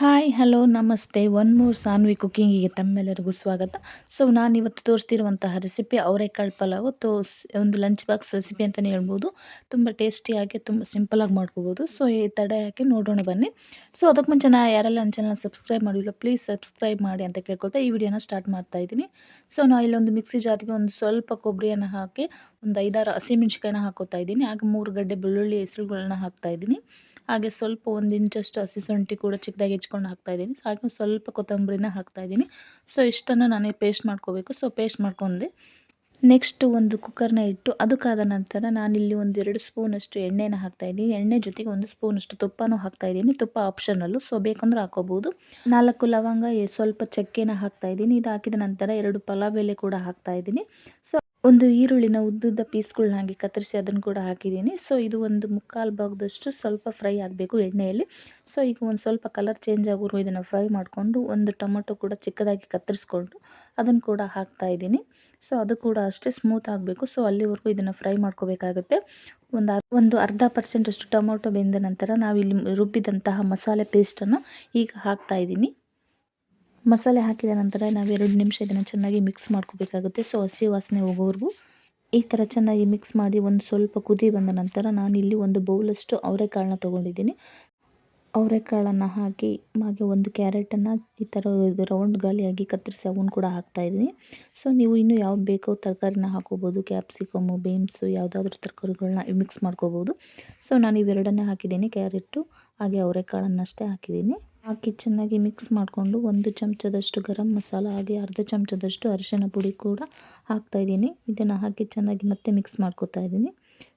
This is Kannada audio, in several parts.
ಹಾಯ್ ಹಲೋ ನಮಸ್ತೆ. ಒನ್ ಮೂರ್ ಸಾನ್ವಿ ಕುಕ್ಕಿಂಗಿಗೆ ತಮ್ಮೆಲ್ಲರಿಗೂ ಸ್ವಾಗತ. ಸೊ ನಾನು ಇವತ್ತು ತೋರಿಸ್ತಿರುವಂತಹ ರೆಸಿಪಿ ಅವರೆಕಾಳು ಪಲಾವು. ತೋಸ್ ಒಂದು ಲಂಚ್ ಬಾಕ್ಸ್ ರೆಸಿಪಿ ಅಂತಲೇ ಹೇಳ್ಬೋದು. ತುಂಬ ಟೇಸ್ಟಿಯಾಗಿ ತುಂಬ ಸಿಂಪಲಾಗಿ ಮಾಡ್ಕೋಬೋದು. ಸೊ ಈ ತಡೆ ಹಾಕಿ ನೋಡೋಣ ಬನ್ನಿ. ಸೊ ಅದಕ್ಕೆ ಮುಂಚೆ ನಾನು ಯಾರೆಲ್ಲ ನನ್ನ ಚಾನಲ್ ಸಬ್ಸ್ಕ್ರೈಬ್ ಮಾಡಿಲ್ಲ ಪ್ಲೀಸ್ ಸಬ್ಸ್ಕ್ರೈಬ್ ಮಾಡಿ ಅಂತ ಕೇಳ್ಕೊಳ್ತಾ ಈ ವಿಡಿಯೋನ ಸ್ಟಾರ್ಟ್ ಮಾಡ್ತಾ ಇದ್ದೀನಿ. ಸೊ ನಾನು ಇಲ್ಲೊಂದು ಮಿಕ್ಸಿ ಜಾರಿಗೆ ಒಂದು ಸ್ವಲ್ಪ ಕೊಬ್ಬರಿಯನ್ನು ಹಾಕಿ, ಒಂದು ಐದಾರು ಹಸಿಮೆಣ್ಸಿಕಾಯಿನ ಹಾಕೋತಾ ಇದ್ದೀನಿ. ಹಾಗೆ ಮೂರು ಗಡ್ಡೆ ಬೆಳ್ಳುಳ್ಳಿ ಹೆಸರುಗಳನ್ನ ಹಾಕ್ತಾ ಇದ್ದೀನಿ. ಹಾಗೆ ಸ್ವಲ್ಪ ಒಂದು ಇಂಚಷ್ಟು ಹಸಿ ಶುಂಠಿ ಕೂಡ ಚಿಕ್ಕದಾಗಿ ಹೆಚ್ಕೊಂಡು ಹಾಕ್ತಾಯಿದ್ದೀನಿ ಹಾಗೆ ಸ್ವಲ್ಪ ಕೊತ್ತಂಬರಿನ ಹಾಕ್ತಾಯಿದ್ದೀನಿ ಸೊ ಇಷ್ಟನ್ನು ನಾನೇ ಪೇಸ್ಟ್ ಮಾಡ್ಕೋಬೇಕು. ಸೊ ಪೇಸ್ಟ್ ಮಾಡ್ಕೊಂಡೆ. ನೆಕ್ಸ್ಟ್ ಒಂದು ಕುಕ್ಕರ್ನ ಇಟ್ಟು ಅದಕ್ಕಾದ ನಂತರ ನಾನಿಲ್ಲಿ ಒಂದು ಎರಡು ಸ್ಪೂನಷ್ಟು ಎಣ್ಣೆನ ಹಾಕ್ತಾಯಿದ್ದೀನಿ ಎಣ್ಣೆ ಜೊತೆಗೆ ಒಂದು ಸ್ಪೂನಷ್ಟು ತುಪ್ಪನೂ ಹಾಕ್ತಾಯಿದ್ದೀನಿ ತುಪ್ಪ ಆಪ್ಷನಲ್ಲು ಸೊ ಬೇಕಂದ್ರೆ ಹಾಕೋಬೋದು ನಾಲ್ಕು ಲವಂಗ, ಸ್ವಲ್ಪ ಚಕ್ಕೆನ ಹಾಕ್ತಾಯಿದ್ದೀನಿ ಇದು ಹಾಕಿದ ನಂತರ ಎರಡು ಪಲಾವ್ ಎಲೆ ಕೂಡ ಹಾಕ್ತಾ ಇದ್ದೀನಿ. ಸೊ ಒಂದು ಈರುಳ್ಳಿನ ಉದ್ದುದ್ದ ಪೀಸ್ಗಳನ್ನ ಹಾಗೆ ಕತ್ತರಿಸಿ ಅದನ್ನು ಕೂಡ ಹಾಕಿದ್ದೀನಿ. ಸೊ ಇದು ಒಂದು ಮುಕ್ಕಾಲು ಭಾಗದಷ್ಟು ಸ್ವಲ್ಪ ಫ್ರೈ ಆಗಬೇಕು ಎಣ್ಣೆಯಲ್ಲಿ. ಸೊ ಈಗ ಒಂದು ಸ್ವಲ್ಪ ಕಲರ್ ಚೇಂಜ್ ಆಗೋರು ಇದನ್ನು ಫ್ರೈ ಮಾಡಿಕೊಂಡು ಒಂದು ಟೊಮೊಟೊ ಕೂಡ ಚಿಕ್ಕದಾಗಿ ಕತ್ತರಿಸ್ಕೊಂಡು ಅದನ್ನು ಕೂಡ ಹಾಕ್ತಾ ಇದ್ದೀನಿ. ಸೊ ಅದು ಕೂಡ ಅಷ್ಟೇ ಸ್ಮೂತ್ ಆಗಬೇಕು. ಸೊ ಅಲ್ಲಿವರೆಗೂ ಇದನ್ನು ಫ್ರೈ ಮಾಡ್ಕೋಬೇಕಾಗುತ್ತೆ. ಒಂದು ಒಂದು ಅರ್ಧ ಪರ್ಸೆಂಟಷ್ಟು ಟೊಮೊಟೊ ಬೆಂದ ನಂತರ ನಾವಿಲ್ಲಿ ರುಬ್ಬಿದಂತಹ ಮಸಾಲೆ ಪೇಸ್ಟನ್ನು ಈಗ ಹಾಕ್ತಾ ಇದ್ದೀನಿ. ಮಸಾಲೆ ಹಾಕಿದ ನಂತರ ನಾವು ಎರಡು ನಿಮಿಷ ಇದನ್ನು ಚೆನ್ನಾಗಿ ಮಿಕ್ಸ್ ಮಾಡ್ಕೋಬೇಕಾಗುತ್ತೆ. ಸೊ ಹಸಿ ವಾಸನೆ ಹೋಗೋವರೆಗೂ ಈ ಥರ ಚೆನ್ನಾಗಿ ಮಿಕ್ಸ್ ಮಾಡಿ ಒಂದು ಸ್ವಲ್ಪ ಕುದಿ ಬಂದ ನಂತರ ನಾನು ಇಲ್ಲಿ ಒಂದು ಬೌಲಷ್ಟು ಅವರೆಕಾಳನ್ನ ತೊಗೊಂಡಿದ್ದೀನಿ. ಅವರೆಕಾಳನ್ನು ಹಾಕಿ ಹಾಗೆ ಒಂದು ಕ್ಯಾರೆಟನ್ನು ಈ ಥರ ರೌಂಡ್ ಗಾಲಿಯಾಗಿ ಕತ್ತರಿಸಿ ಅವನ್ನ ಕೂಡ ಹಾಕ್ತಾಯಿದ್ದೀನಿ ಸೊ ನೀವು ಇನ್ನೂ ಯಾವ್ದು ಬೇಕೋ ತರಕಾರಿನ ಹಾಕೋಬೋದು ಕ್ಯಾಪ್ಸಿಕಮ್ಮು ಬೀನ್ಸು ಯಾವುದಾದ್ರೂ ತರಕಾರಿಗಳನ್ನ ಮಿಕ್ಸ್ ಮಾಡ್ಕೋಬೋದು. ಸೊ ನಾನು ಇವೆರಡನ್ನೇ ಹಾಕಿದ್ದೀನಿ, ಕ್ಯಾರೆಟು ಹಾಗೆ ಅವರೆಕಾಳನ್ನಷ್ಟೇ ಹಾಕಿದ್ದೀನಿ. ಹಾಕಿ ಚೆನ್ನಾಗಿ ಮಿಕ್ಸ್ ಮಾಡಿಕೊಂಡು ಒಂದು ಚಮಚದಷ್ಟು ಗರಂ ಮಸಾಲ ಹಾಗೆ ಅರ್ಧ ಚಮಚದಷ್ಟು ಅರಿಶಿನ ಪುಡಿ ಕೂಡ ಹಾಕ್ತಾಯಿದ್ದೀನಿ ಇದನ್ನು ಹಾಕಿ ಚೆನ್ನಾಗಿ ಮತ್ತೆ ಮಿಕ್ಸ್ ಮಾಡ್ಕೋತಾ ಇದ್ದೀನಿ.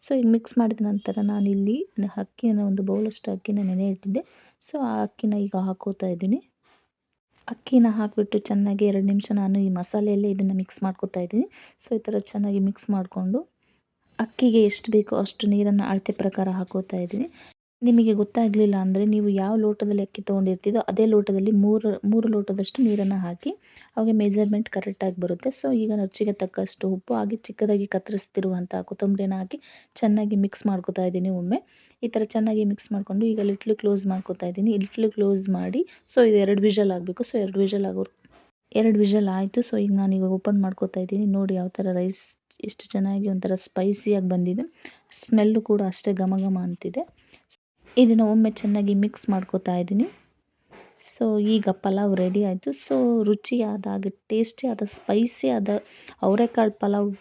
ಸೊ ಈಗ ಮಿಕ್ಸ್ ಮಾಡಿದ ನಂತರ ನಾನು ಇಲ್ಲಿ ಅಕ್ಕಿನ ಒಂದು ಬೌಲಷ್ಟು ಅಕ್ಕಿನ ನೆನೆ ಇಟ್ಟಿದ್ದೆ. ಸೊ ಆ ಅಕ್ಕಿನ ಈಗ ಹಾಕೋತಾ ಇದ್ದೀನಿ. ಅಕ್ಕಿನ ಹಾಕಿಬಿಟ್ಟು ಚೆನ್ನಾಗಿ ಎರಡು ನಿಮಿಷ ನಾನು ಈ ಮಸಾಲೆಯಲ್ಲೇ ಇದನ್ನು ಮಿಕ್ಸ್ ಮಾಡ್ಕೋತಾ ಇದ್ದೀನಿ. ಸೊ ಈ ಥರ ಚೆನ್ನಾಗಿ ಮಿಕ್ಸ್ ಮಾಡಿಕೊಂಡು ಅಕ್ಕಿಗೆ ಎಷ್ಟು ಬೇಕೋ ಅಷ್ಟು ನೀರನ್ನು ಅಳತೆ ಪ್ರಕಾರ ಹಾಕೋತಾ ಇದ್ದೀನಿ. ನಿಮಗೆ ಗೊತ್ತಾಗಲಿಲ್ಲ ಅಂದರೆ ನೀವು ಯಾವ ಲೋಟದಲ್ಲಿ ಅಕ್ಕಿ ತೊಗೊಂಡಿರ್ತೀರೋ ಅದೇ ಲೋಟದಲ್ಲಿ ಮೂರು ಮೂರು ಲೋಟದಷ್ಟು ನೀರನ್ನು ಹಾಕಿ ಅವಾಗ ಮೆಜರ್ಮೆಂಟ್ ಕರೆಕ್ಟಾಗಿ ಬರುತ್ತೆ. ಸೊ ಈಗ ರುಚಿಗೆ ತಕ್ಕಷ್ಟು ಉಪ್ಪು ಹಾಗೆ ಚಿಕ್ಕದಾಗಿ ಕತ್ತರಿಸ್ತಿರುವಂಥ ಕೊತ್ತಂಬರಿನ ಹಾಕಿ ಚೆನ್ನಾಗಿ ಮಿಕ್ಸ್ ಮಾಡ್ಕೋತಾ ಇದ್ದೀನಿ ಒಮ್ಮೆ. ಈ ಥರ ಚೆನ್ನಾಗಿ ಮಿಕ್ಸ್ ಮಾಡಿಕೊಂಡು ಈಗ ಲಿಟ್ಲು ಕ್ಲೋಸ್ ಮಾಡ್ಕೋತಾ ಇದ್ದೀನಿ. ಲಿಟ್ಲು ಕ್ಲೋಸ್ ಮಾಡಿ ಸೊ ಇದು ಎರಡು ವಿಷಲ್ ಆಗಬೇಕು. ಸೊ ಎರಡು ವಿಷಲ್ ಆಗೋರು, ಎರಡು ವಿಷಲ್ ಆಯಿತು. ಸೊ ಈಗ ನಾನು ಈಗ ಓಪನ್ ಮಾಡ್ಕೋತಾ ಇದ್ದೀನಿ. ನೋಡಿ ಯಾವ ಥರ ರೈಸ್ ಎಷ್ಟು ಚೆನ್ನಾಗಿ ಒಂಥರ ಸ್ಪೈಸಿಯಾಗಿ ಬಂದಿದೆ. ಸ್ಮೆಲ್ಲು ಕೂಡ ಅಷ್ಟೇ ಘಮ ಘಮ ಅಂತಿದೆ. ಇದನ್ನು ಒಮ್ಮೆ ಚೆನ್ನಾಗಿ ಮಿಕ್ಸ್ ಮಾಡ್ಕೋತಾ ಇದ್ದೀನಿ. ಸೊ ಈಗ ಪಲಾವ್ ರೆಡಿ ಆಯಿತು. ಸೊ ರುಚಿಯಾದ ಹಾಗೆ ಟೇಸ್ಟಿಯಾದ ಸ್ಪೈಸಿಯಾದ ಅವರೆಕಾಳು ಪಲಾವ್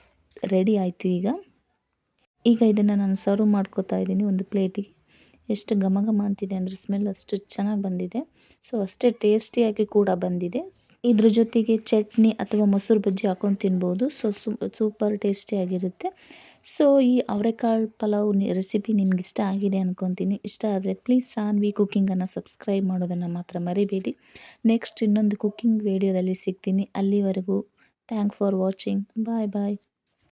ರೆಡಿ ಆಯಿತು ಈಗ. ಈಗ ಇದನ್ನು ನಾನು ಸರ್ವ್ ಮಾಡ್ಕೋತಾ ಇದ್ದೀನಿ ಒಂದು ಪ್ಲೇಟಿಗೆ ಎಷ್ಟು ಘಮ ಘಮ ಅಂತಿದೆ ಅಂದರೆ ಸ್ಮೆಲ್ ಅಷ್ಟು ಚೆನ್ನಾಗಿ ಬಂದಿದೆ. ಸೊ ಅಷ್ಟೇ ಟೇಸ್ಟಿಯಾಗಿ ಕೂಡ ಬಂದಿದೆ. ಇದ್ರ ಜೊತೆಗೆ ಚಟ್ನಿ ಅಥವಾ ಮೊಸರು ಬಜ್ಜಿ ಹಾಕೊಂಡು ತಿನ್ಬೋದು. ಸೊ ಸೂಪರ್ ಟೇಸ್ಟಿಯಾಗಿರುತ್ತೆ ಸೊ ಈ ಅವರೆಕಾಳು ಪಲಾವ್ ರೆಸಿಪಿ ನಿಮ್ಗೆ ಇಷ್ಟ ಆಗಿದೆ ಅನ್ಕೊತೀನಿ. ಇಷ್ಟ ಆದರೆ ಪ್ಲೀಸ್ ಸಾನ್ವಿ ಕುಕ್ಕಿಂಗನ್ನು ಸಬ್ಸ್ಕ್ರೈಬ್ ಮಾಡೋದನ್ನು ಮಾತ್ರ ಮರಿಬೇಡಿ. ನೆಕ್ಸ್ಟ್ ಇನ್ನೊಂದು ಕುಕ್ಕಿಂಗ್ ವೀಡಿಯೋದಲ್ಲಿ ಸಿಗ್ತೀನಿ. ಅಲ್ಲಿವರೆಗೂ thank for watching bye bye